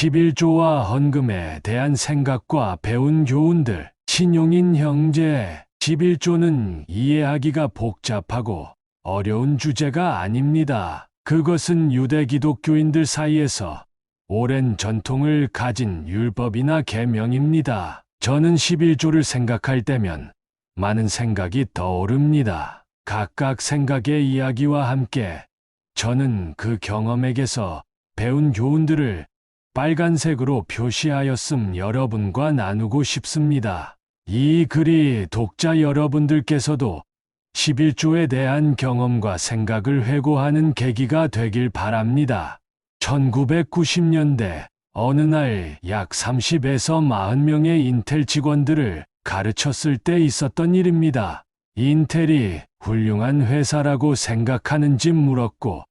11조와 헌금에 대한 생각과 배운 교훈들, 신용인 형제, 11조는 이해하기가 복잡하고 어려운 주제가 아닙니다. 그것은 유대 기독교인들 사이에서 오랜 전통을 가진 율법이나 계명입니다. 저는 11조를 생각할 때면 많은 생각이 떠오릅니다. 각각 생각의 이야기와 함께 저는 그 경험에게서 배운 교훈들을 빨간색으로 표시하였음 여러분과 나누고 싶습니다. 이 글이 독자 여러분들께서도 11조에 대한 경험과 생각을 회고하는 계기가 되길 바랍니다. 1990년대 어느 날 약 30에서 40명의 인텔 직원들을 가르쳤을 때 있었던 일입니다. 인텔이 훌륭한 회사라고 생각하는지 물었고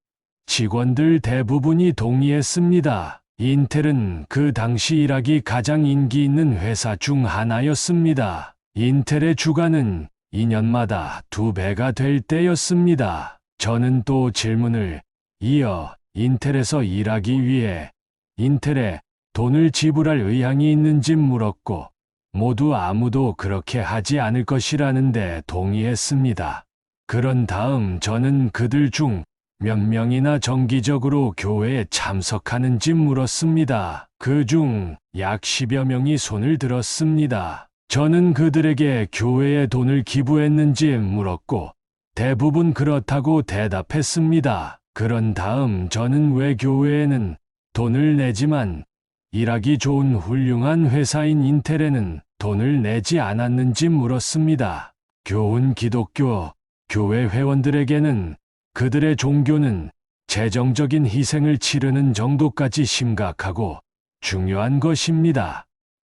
직원들 대부분이 동의했습니다. 인텔은 그 당시 일하기 가장 인기 있는 회사 중 하나였습니다. 인텔의 주가는 2년마다 두 배가 될 때였습니다. 저는 또 질문을 이어 인텔에서 일하기 위해 인텔에 돈을 지불할 의향이 있는지 물었고 모두 아무도 그렇게 하지 않을 것이라는데 동의했습니다. 그런 다음 저는 그들 중 몇 명이나 정기적으로 교회에 참석하는지 물었습니다. 그 중 약 10여 명이 손을 들었습니다. 저는 그들에게 교회에 돈을 기부했는지 물었고 대부분 그렇다고 대답했습니다. 그런 다음 저는 왜 교회에는 돈을 내지만 일하기 좋은 훌륭한 회사인 인텔에는 돈을 내지 않았는지 물었습니다. 교훈 기독교 교회 회원들에게는 그들의 종교는 재정적인 희생을 치르는 정도까지 심각하고 중요한 것입니다.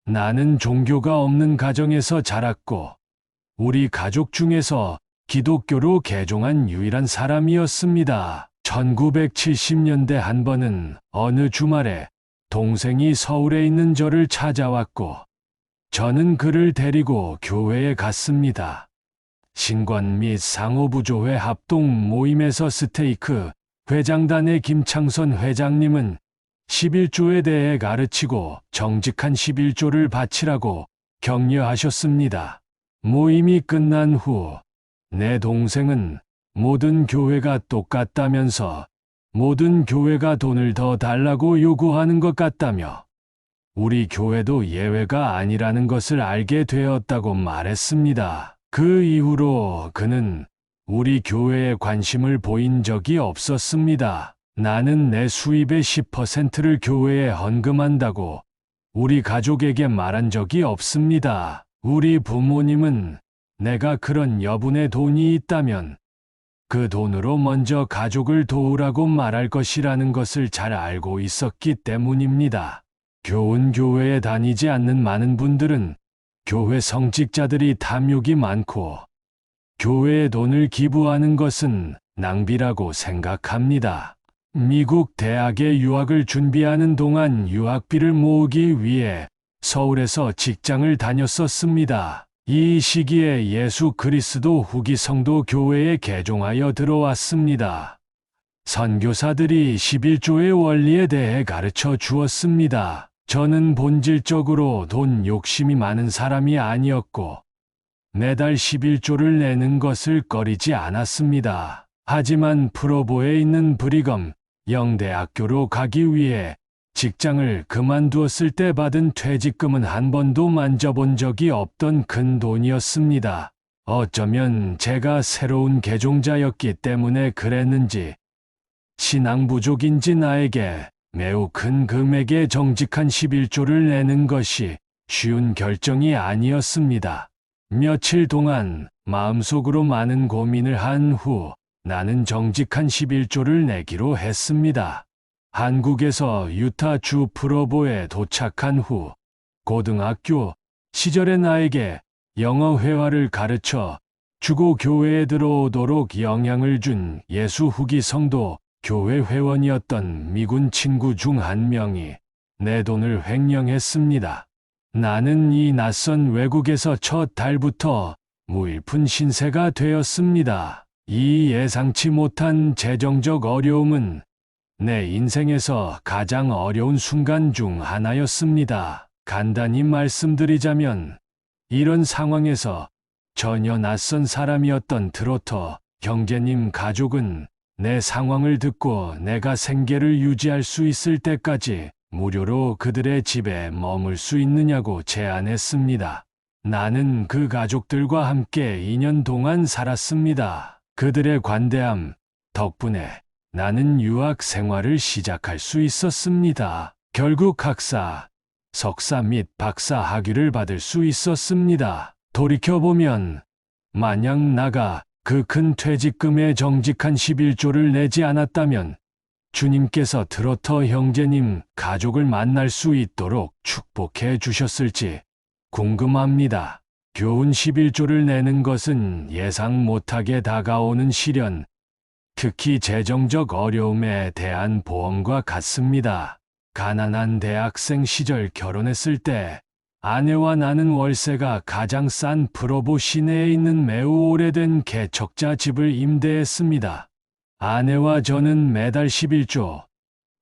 나는 종교가 없는 가정에서 자랐고 우리 가족 중에서 기독교로 개종한 유일한 사람이었습니다. 1970년대 한 번은 어느 주말에 동생이 서울에 있는 저를 찾아왔고 저는 그를 데리고 교회에 갔습니다. 신관 및 상호부조회 합동 모임에서 스테이크 회장단의 김창선 회장님은 11조에 대해 가르치고 정직한 11조를 바치라고 격려하셨습니다. 모임이 끝난 후 내 동생은 모든 교회가 똑같다면서 모든 교회가 돈을 더 달라고 요구하는 것 같다며 우리 교회도 예외가 아니라는 것을 알게 되었다고 말했습니다. 그 이후로 그는 우리 교회에 관심을 보인 적이 없었습니다. 나는 내 수입의 10%를 교회에 헌금한다고 우리 가족에게 말한 적이 없습니다. 우리 부모님은 내가 그런 여분의 돈이 있다면 그 돈으로 먼저 가족을 도우라고 말할 것이라는 것을 잘 알고 있었기 때문입니다. 교훈 교회에 다니지 않는 많은 분들은 교회 성직자들이 탐욕이 많고 교회에 돈을 기부하는 것은 낭비라고 생각합니다. 미국 대학에 유학을 준비하는 동안 유학비를 모으기 위해 서울에서 직장을 다녔었습니다. 이 시기에 예수 그리스도 후기 성도 교회에 개종하여 들어왔습니다. 선교사들이 11조의 원리에 대해 가르쳐 주었습니다. 저는 본질적으로 돈 욕심이 많은 사람이 아니었고 매달 11조를 내는 것을 꺼리지 않았습니다. 하지만 프로보에 있는 브리검 영대학교로 가기 위해 직장을 그만두었을 때 받은 퇴직금은 한 번도 만져본 적이 없던 큰 돈이었습니다. 어쩌면 제가 새로운 개종자였기 때문에 그랬는지 신앙 부족인지 나에게 매우 큰 금액의 정직한 11조를 내는 것이 쉬운 결정이 아니었습니다. 며칠 동안 마음속으로 많은 고민을 한 후 나는 정직한 11조를 내기로 했습니다. 한국에서 유타 주 프로보에 도착한 후 고등학교 시절에 나에게 영어 회화를 가르쳐 주고 교회에 들어오도록 영향을 준 예수 후기 성도 교회 회원이었던 미군 친구 중 한 명이 내 돈을 횡령했습니다. 나는 이 낯선 외국에서 첫 달부터 무일푼 신세가 되었습니다. 이 예상치 못한 재정적 어려움은 내 인생에서 가장 어려운 순간 중 하나였습니다. 간단히 말씀드리자면, 이런 상황에서 전혀 낯선 사람이었던 트로터 형제님 가족은 내 상황을 듣고 내가 생계를 유지할 수 있을 때까지 무료로 그들의 집에 머물 수 있느냐고 제안했습니다. 나는 그 가족들과 함께 2년 동안 살았습니다. 그들의 관대함 덕분에 나는 유학 생활을 시작할 수 있었습니다. 결국 학사, 석사 및 박사 학위를 받을 수 있었습니다. 돌이켜보면 만약 나가 그 큰 퇴직금의 정직한 11조를 내지 않았다면 주님께서 트로터 형제님 가족을 만날 수 있도록 축복해 주셨을지 궁금합니다. 교훈 11조를 내는 것은 예상 못하게 다가오는 시련, 특히 재정적 어려움에 대한 보험과 같습니다. 가난한 대학생 시절 결혼했을 때 아내와 나는 월세가 가장 싼 프로보 시내에 있는 매우 오래된 개척자 집을 임대했습니다. 아내와 저는 매달 11조,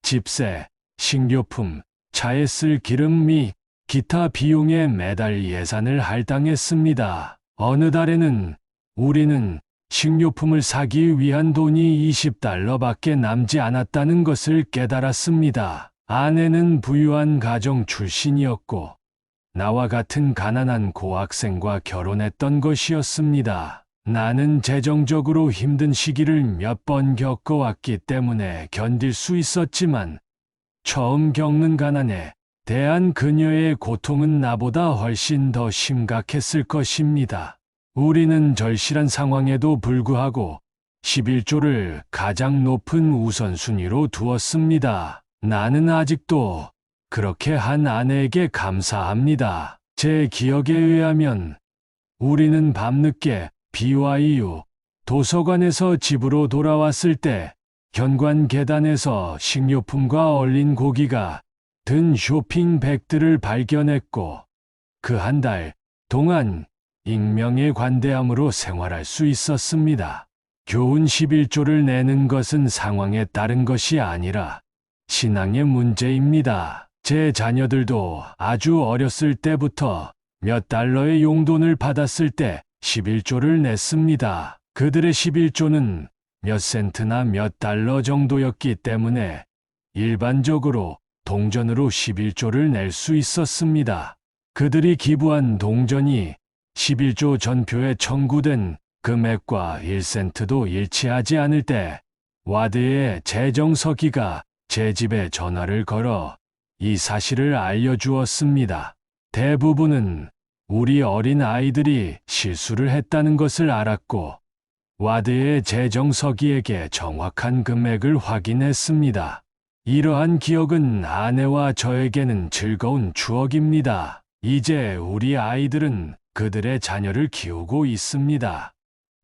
집세, 식료품, 차에 쓸 기름 및 기타 비용에 매달 예산을 할당했습니다. 어느 달에는 우리는 식료품을 사기 위한 돈이 20달러밖에 남지 않았다는 것을 깨달았습니다. 아내는 부유한 가정 출신이었고, 나와 같은 가난한 고학생과 결혼했던 것이었습니다. 나는 재정적으로 힘든 시기를 몇 번 겪어왔기 때문에 견딜 수 있었지만, 처음 겪는 가난에 대한 그녀의 고통은 나보다 훨씬 더 심각했을 것입니다. 우리는 절실한 상황에도 불구하고 11조를 가장 높은 우선순위로 두었습니다. 나는 아직도 그렇게 한 아내에게 감사합니다. 제 기억에 의하면 우리는 밤늦게 BYU 도서관에서 집으로 돌아왔을 때 현관 계단에서 식료품과 얼린 고기가 든 쇼핑백들을 발견했고 그 한 달 동안 익명의 관대함으로 생활할 수 있었습니다. 교훈 11조를 내는 것은 상황에 따른 것이 아니라 신앙의 문제입니다. 제 자녀들도 아주 어렸을 때부터 몇 달러의 용돈을 받았을 때 11조를 냈습니다. 그들의 11조는 몇 센트나 몇 달러 정도였기 때문에 일반적으로 동전으로 11조를 낼 수 있었습니다. 그들이 기부한 동전이 11조 전표에 청구된 금액과 1센트도 일치하지 않을 때 와드의 재정서기가 제 집에 전화를 걸어 이 사실을 알려주었습니다. 대부분은 우리 어린 아이들이 실수를 했다는 것을 알았고 와드의 재정서기에게 정확한 금액을 확인했습니다. 이러한 기억은 아내와 저에게는 즐거운 추억입니다. 이제 우리 아이들은 그들의 자녀를 키우고 있습니다.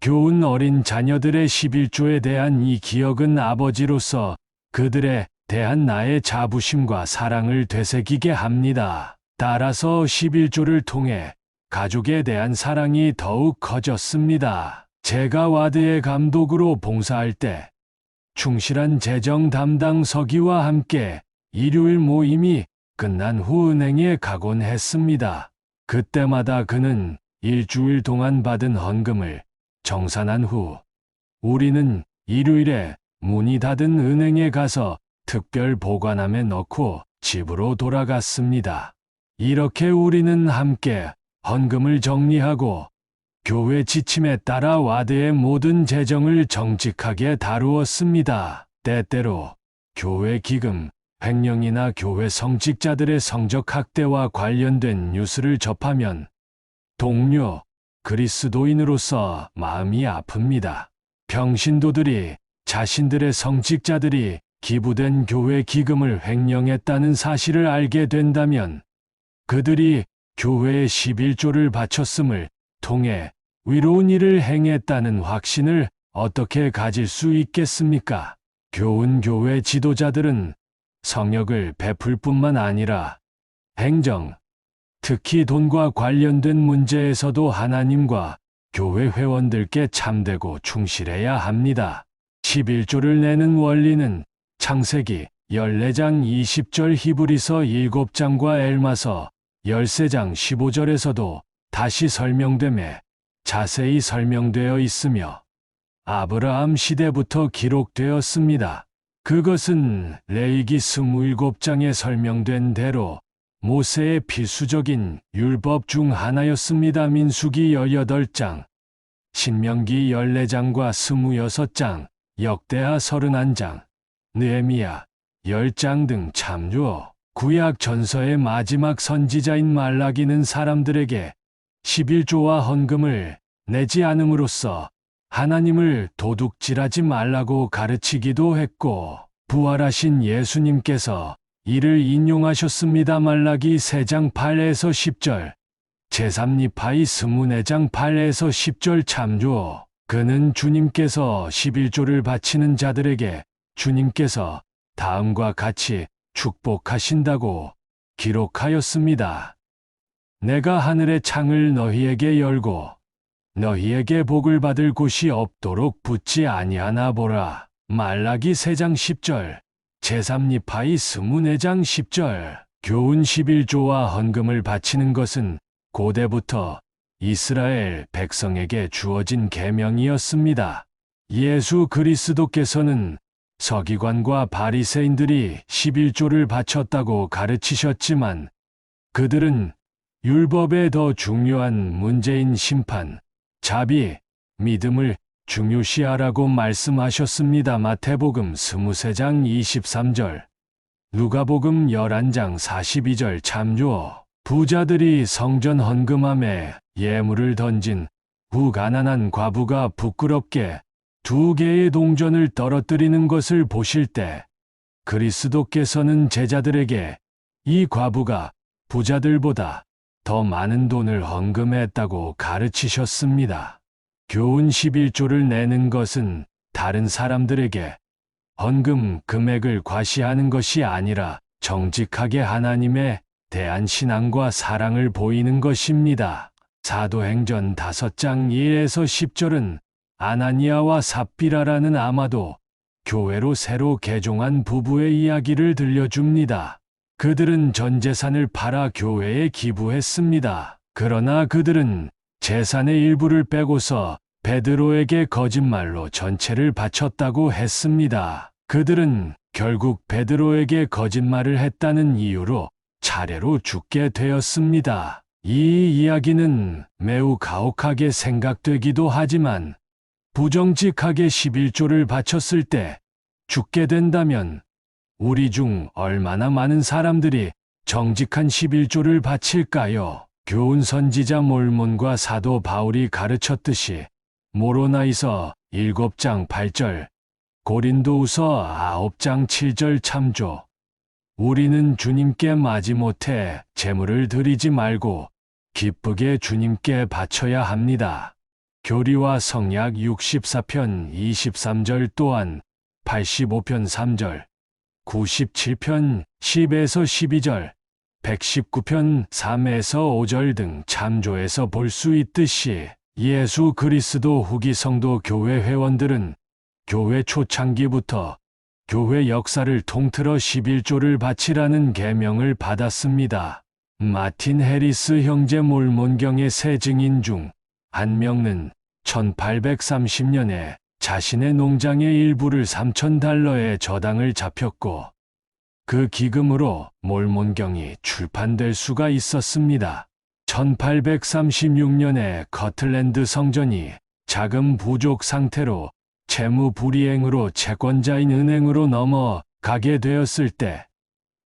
교훈 어린 자녀들의 11조에 대한 이 기억은 아버지로서 그들의 대한 나의 자부심과 사랑을 되새기게 합니다. 따라서 11조를 통해 가족에 대한 사랑이 더욱 커졌습니다. 제가 와드의 감독으로 봉사할 때 충실한 재정 담당 서기와 함께 일요일 모임이 끝난 후 은행에 가곤 했습니다. 그때마다 그는 일주일 동안 받은 헌금을 정산한 후 우리는 일요일에 문이 닫은 은행에 가서 특별 보관함에 넣고 집으로 돌아갔습니다. 이렇게 우리는 함께 헌금을 정리하고 교회 지침에 따라 와드의 모든 재정을 정직하게 다루었습니다. 때때로 교회 기금, 횡령이나 교회 성직자들의 성적 학대와 관련된 뉴스를 접하면 동료, 그리스도인으로서 마음이 아픕니다. 평신도들이 자신들의 성직자들이 기부된 교회 기금을 횡령했다는 사실을 알게 된다면 그들이 교회에 11조를 바쳤음을 통해 위로운 일을 행했다는 확신을 어떻게 가질 수 있겠습니까? 교훈 교회 지도자들은 성역을 베풀 뿐만 아니라 행정, 특히 돈과 관련된 문제에서도 하나님과 교회 회원들께 참되고 충실해야 합니다. 11조를 내는 원리는 창세기 14장 20절 히브리서 7장과 엘마서 13장 15절에서도 다시 설명됨에 자세히 설명되어 있으며 아브라함 시대부터 기록되었습니다. 그것은 레이기 27장에 설명된 대로 모세의 필수적인 율법 중 하나였습니다. 민수기 18장, 신명기 14장과 26장, 역대하 31장, 느헤미야 10장 등 참조, 구약 전서의 마지막 선지자인 말라기는 사람들에게 11조와 헌금을 내지 않음으로써 하나님을 도둑질하지 말라고 가르치기도 했고, 부활하신 예수님께서 이를 인용하셨습니다. 말라기 3장 8에서 10절, 제3니파이 24장 8에서 10절 참조. 그는 주님께서 11조를 바치는 자들에게 주님께서 다음과 같이 축복하신다고 기록하였습니다. 내가 하늘의 창을 너희에게 열고 너희에게 복을 받을 곳이 없도록 붙지 아니하나 보라. 말라기 3장 10절, 제3니파이 24장 10절, 교훈 11조와 헌금을 바치는 것은 고대부터 이스라엘 백성에게 주어진 계명이었습니다. 예수 그리스도께서는 서기관과 바리새인들이 11조를 바쳤다고 가르치셨지만 그들은 율법의 더 중요한 문제인 심판, 자비, 믿음을 중요시하라고 말씀하셨습니다. 마태복음 23장 23절, 누가복음 11장 42절 참조. 부자들이 성전 헌금함에 예물을 던진 후 가난한 과부가 부끄럽게 두 개의 동전을 떨어뜨리는 것을 보실 때 그리스도께서는 제자들에게 이 과부가 부자들보다 더 많은 돈을 헌금했다고 가르치셨습니다. 교훈 11조를 내는 것은 다른 사람들에게 헌금 금액을 과시하는 것이 아니라 정직하게 하나님의 대한 신앙과 사랑을 보이는 것입니다. 사도행전 5장 1에서 10절은 아나니아와 삽비라라는 아마도 교회로 새로 개종한 부부의 이야기를 들려줍니다. 그들은 전 재산을 팔아 교회에 기부했습니다. 그러나 그들은 재산의 일부를 빼고서 베드로에게 거짓말로 전체를 바쳤다고 했습니다. 그들은 결국 베드로에게 거짓말을 했다는 이유로 차례로 죽게 되었습니다. 이 이야기는 매우 가혹하게 생각되기도 하지만 부정직하게 11조를 바쳤을 때 죽게 된다면 우리 중 얼마나 많은 사람들이 정직한 11조를 바칠까요? 교훈 선지자 몰몬과 사도 바울이 가르쳤듯이 모로나이서 7장 8절, 고린도우서 9장 7절 참조. 우리는 주님께 마지못해 재물을 드리지 말고 기쁘게 주님께 바쳐야 합니다. 교리와 성약 64편 23절 또한 85편 3절, 97편 10에서 12절, 119편 3에서 5절 등 참조에서 볼 수 있듯이 예수 그리스도 후기 성도 교회 회원들은 교회 초창기부터 교회 역사를 통틀어 11조를 바치라는 계명을 받았습니다. 마틴 해리스 형제 몰몬경의 세 증인 중 한 명은 1830년에 자신의 농장의 일부를 3,000달러에 저당을 잡혔고 그 기금으로 몰몬경이 출판될 수가 있었습니다. 1836년에 커틀랜드 성전이 자금 부족 상태로 채무 불이행으로 채권자인 은행으로 넘어 가게 되었을 때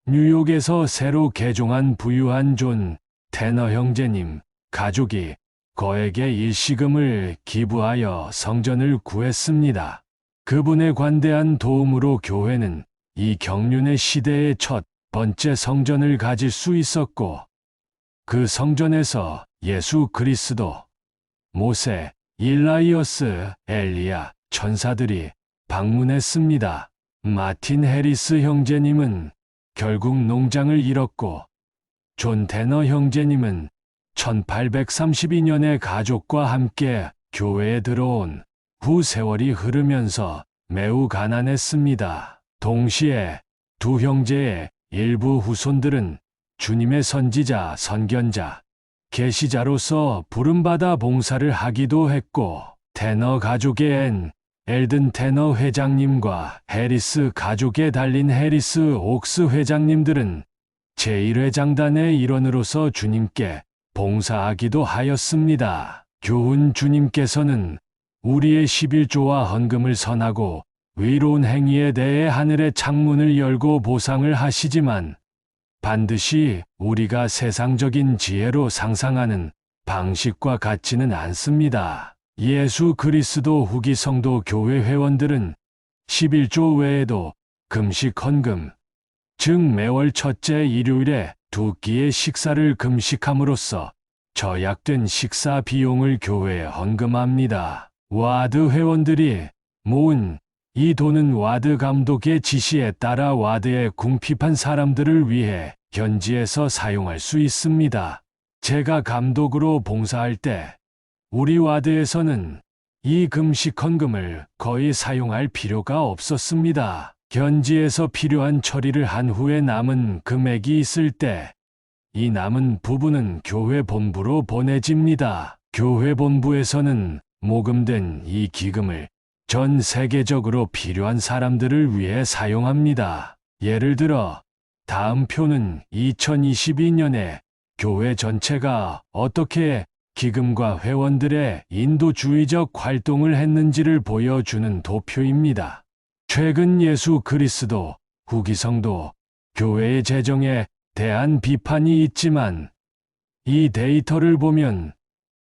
뉴욕에서 새로 개종한 부유한 존 테너 형제님 가족이 거에게 일시금을 기부하여 성전을 구했습니다. 그분의 관대한 도움으로 교회는 이 경륜의 시대의 첫 번째 성전을 가질 수 있었고 그 성전에서 예수 그리스도, 모세, 일라이어스, 엘리야, 천사들이 방문했습니다. 마틴 해리스 형제님은 결국 농장을 잃었고 존 테너 형제님은 1832년에 가족과 함께 교회에 들어온 후 세월이 흐르면서 매우 가난했습니다. 동시에 두 형제의 일부 후손들은 주님의 선지자, 선견자, 계시자로서 부름받아 봉사를 하기도 했고, 테너 가족의 앤 엘든 테너 회장님과 해리스 가족에 달린 해리스 옥스 회장님들은 제1회장단의 일원으로서 주님께 봉사하기도 하였습니다. 교훈 주님께서는 우리의 11조와 헌금을 선하고 위로운 행위에 대해 하늘의 창문을 열고 보상을 하시지만 반드시 우리가 세상적인 지혜로 상상하는 방식과 같지는 않습니다. 예수 그리스도 후기 성도 교회 회원들은 11조 외에도 금식 헌금, 즉 매월 첫째 일요일에 두 끼의 식사를 금식함으로써 저약된 식사 비용을 교회에 헌금합니다. 와드 회원들이 모은 이 돈은 와드 감독의 지시에 따라 와드에 궁핍한 사람들을 위해 현지에서 사용할 수 있습니다. 제가 감독으로 봉사할 때 우리 와드에서는 이 금식 헌금을 거의 사용할 필요가 없었습니다. 현지에서 필요한 처리를 한 후에 남은 금액이 있을 때 이 남은 부분은 교회 본부로 보내집니다. 교회 본부에서는 모금된 이 기금을 전 세계적으로 필요한 사람들을 위해 사용합니다. 예를 들어 다음 표는 2022년에 교회 전체가 어떻게 기금과 회원들의 인도주의적 활동을 했는지를 보여주는 도표입니다. 최근 예수 그리스도 후기성도 교회의 재정에 대한 비판이 있지만 이 데이터를 보면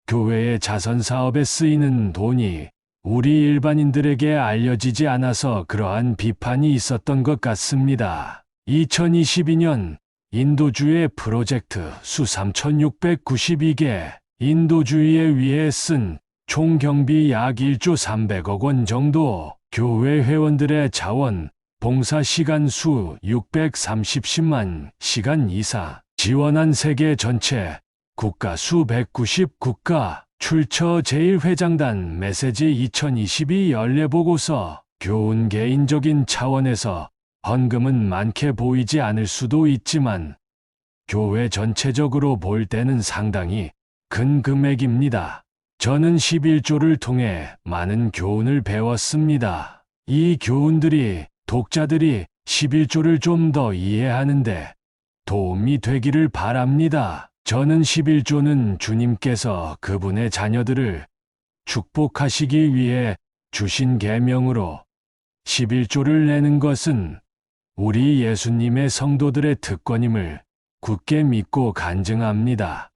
교회의 자선 사업에 쓰이는 돈이 우리 일반인들에게 알려지지 않아서 그러한 비판이 있었던 것 같습니다. 2022년 인도주의 프로젝트 수 3,692개, 인도주의에 위해 쓴 총 경비 약 1조 300억 원 정도, 교회 회원들의 자원, 봉사 시간 수 630만 시간 이상, 지원한 세계 전체 국가 수 190 국가, 출처 제1회장단 메시지 2022 연례보고서, 교훈 개인적인 차원에서 헌금은 많게 보이지 않을 수도 있지만, 교회 전체적으로 볼 때는 상당히 큰 금액입니다. 저는 11조를 통해 많은 교훈을 배웠습니다. 이 교훈들이 독자들이 11조를 좀 더 이해하는데 도움이 되기를 바랍니다. 저는 11조는 주님께서 그분의 자녀들을 축복하시기 위해 주신 계명으로 11조를 내는 것은 우리 예수님의 성도들의 특권임을 굳게 믿고 간증합니다.